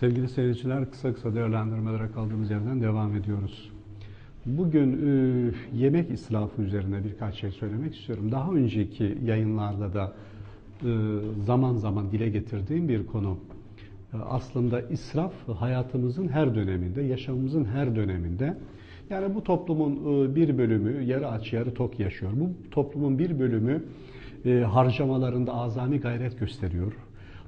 Sevgili seyirciler, kısa kısa değerlendirmelere kaldığımız yerden devam ediyoruz. Bugün e, yemek israfı üzerine birkaç şey söylemek istiyorum. Daha önceki yayınlarda da e, zaman zaman dile getirdiğim bir konu. E, aslında israf hayatımızın her döneminde, yaşamımızın her döneminde. Yani bu toplumun e, bir bölümü yarı aç yarı tok yaşıyor. Bu toplumun bir bölümü e, harcamalarında azami gayret gösteriyor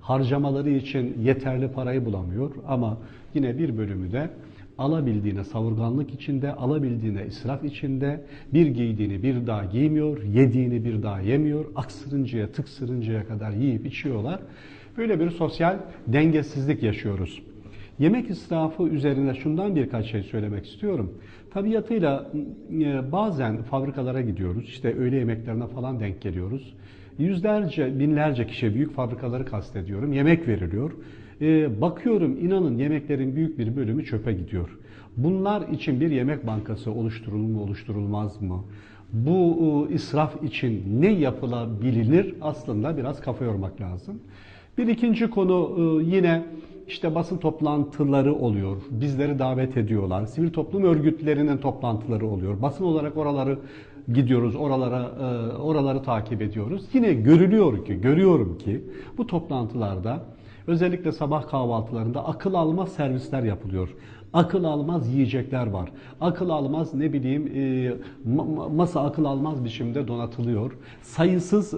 harcamaları için yeterli parayı bulamıyor ama yine bir bölümü de alabildiğine savurganlık içinde, alabildiğine israf içinde, bir giydiğini bir daha giymiyor, yediğini bir daha yemiyor, aksırıncaya, tıksırıncaya kadar yiyip içiyorlar. Böyle bir sosyal dengesizlik yaşıyoruz. Yemek israfı üzerine şundan birkaç şey söylemek istiyorum. Tabiatıyla e, bazen fabrikalara gidiyoruz, işte öğle yemeklerine falan denk geliyoruz. Yüzlerce, binlerce kişi büyük fabrikaları kastediyorum. Yemek veriliyor. Ee, bakıyorum inanın yemeklerin büyük bir bölümü çöpe gidiyor. Bunlar için bir yemek bankası oluşturulur mu oluşturulmaz mı? Bu e, israf için ne yapılabilir aslında biraz kafa yormak lazım. Bir ikinci konu e, yine işte basın toplantıları oluyor. Bizleri davet ediyorlar. Sivil toplum örgütlerinin toplantıları oluyor. Basın olarak oraları gidiyoruz, oralara e, oraları takip ediyoruz. Yine görülüyor ki, görüyorum ki bu toplantılarda özellikle sabah kahvaltılarında akıl almaz servisler yapılıyor. Akıl almaz yiyecekler var. Akıl almaz ne bileyim e, masa akıl almaz biçimde donatılıyor. Sayısız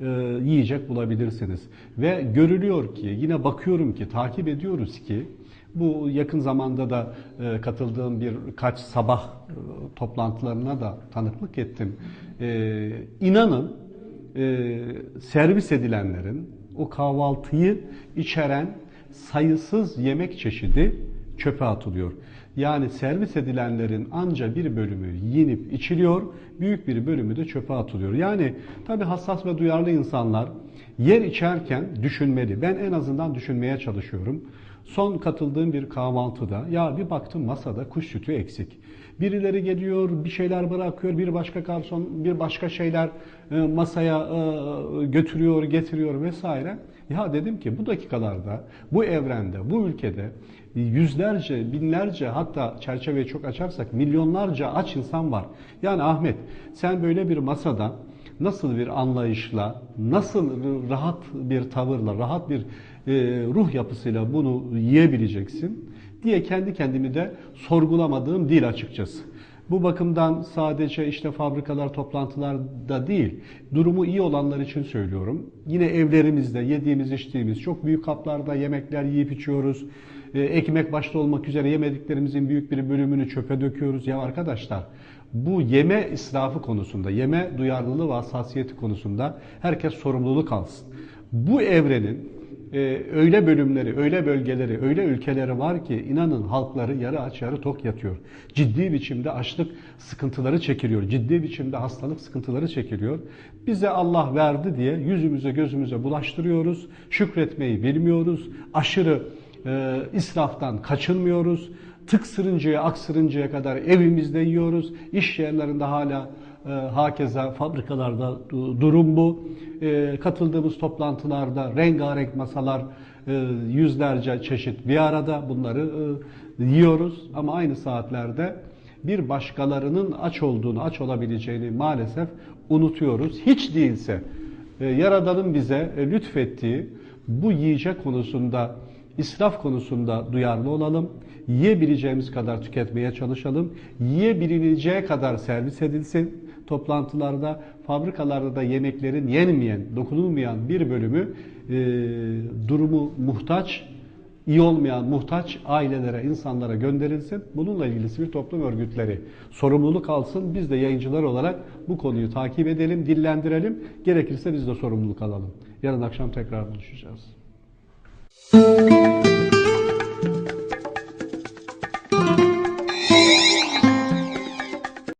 e, yiyecek bulabilirsiniz. Ve görülüyor ki yine bakıyorum ki takip ediyoruz ki bu yakın zamanda da e, katıldığım birkaç sabah e, toplantılarına da tanıklık ettim. E, inanın e, servis edilenlerin o kahvaltıyı içeren sayısız yemek çeşidi çöpe atılıyor. Yani servis edilenlerin anca bir bölümü yenip içiliyor, büyük bir bölümü de çöpe atılıyor. Yani tabi hassas ve duyarlı insanlar yer içerken düşünmeli. Ben en azından düşünmeye çalışıyorum. Son katıldığım bir kahvaltıda ya bir baktım masada kuş sütü eksik. Birileri geliyor, bir şeyler bırakıyor, bir başka garson, bir başka şeyler e, masaya e, götürüyor, getiriyor vesaire. Ya dedim ki bu dakikalarda, bu evrende, bu ülkede yüzlerce, binlerce hatta çerçeveyi çok açarsak milyonlarca aç insan var. Yani Ahmet sen böyle bir masada nasıl bir anlayışla, nasıl rahat bir tavırla, rahat bir e, ruh yapısıyla bunu yiyebileceksin diye kendi kendimi de sorgulamadığım değil açıkçası. Bu bakımdan sadece işte fabrikalar, toplantılarda değil, durumu iyi olanlar için söylüyorum. Yine evlerimizde yediğimiz, içtiğimiz çok büyük kaplarda yemekler yiyip içiyoruz. E, ekmek başta olmak üzere yemediklerimizin büyük bir bölümünü çöpe döküyoruz. Ya arkadaşlar bu yeme israfı konusunda, yeme duyarlılığı ve hassasiyeti konusunda herkes sorumluluk alsın. Bu evrenin e, öyle bölümleri, öyle bölgeleri, öyle ülkeleri var ki inanın halkları yarı aç yarı tok yatıyor. Ciddi biçimde açlık sıkıntıları çekiliyor. Ciddi biçimde hastalık sıkıntıları çekiliyor. Bize Allah verdi diye yüzümüze gözümüze bulaştırıyoruz. Şükretmeyi bilmiyoruz. Aşırı e, israftan kaçınmıyoruz. Tık sırıncaya, aksırıncaya kadar evimizde yiyoruz. İş yerlerinde hala e, hakeza fabrikalarda durum bu. E, katıldığımız toplantılarda rengarenk masalar, e, yüzlerce çeşit bir arada bunları e, yiyoruz. Ama aynı saatlerde bir başkalarının aç olduğunu, aç olabileceğini maalesef unutuyoruz. Hiç değilse e, Yaradan'ın bize e, lütfettiği bu yiyecek konusunda İsraf konusunda duyarlı olalım. Yiyebileceğimiz kadar tüketmeye çalışalım. Yiyebileceği kadar servis edilsin. Toplantılarda, fabrikalarda da yemeklerin yenmeyen, dokunulmayan bir bölümü e, durumu muhtaç, iyi olmayan muhtaç ailelere, insanlara gönderilsin. Bununla ilgili sivil toplum örgütleri sorumluluk alsın. Biz de yayıncılar olarak bu konuyu takip edelim, dillendirelim. Gerekirse biz de sorumluluk alalım. Yarın akşam tekrar buluşacağız. Música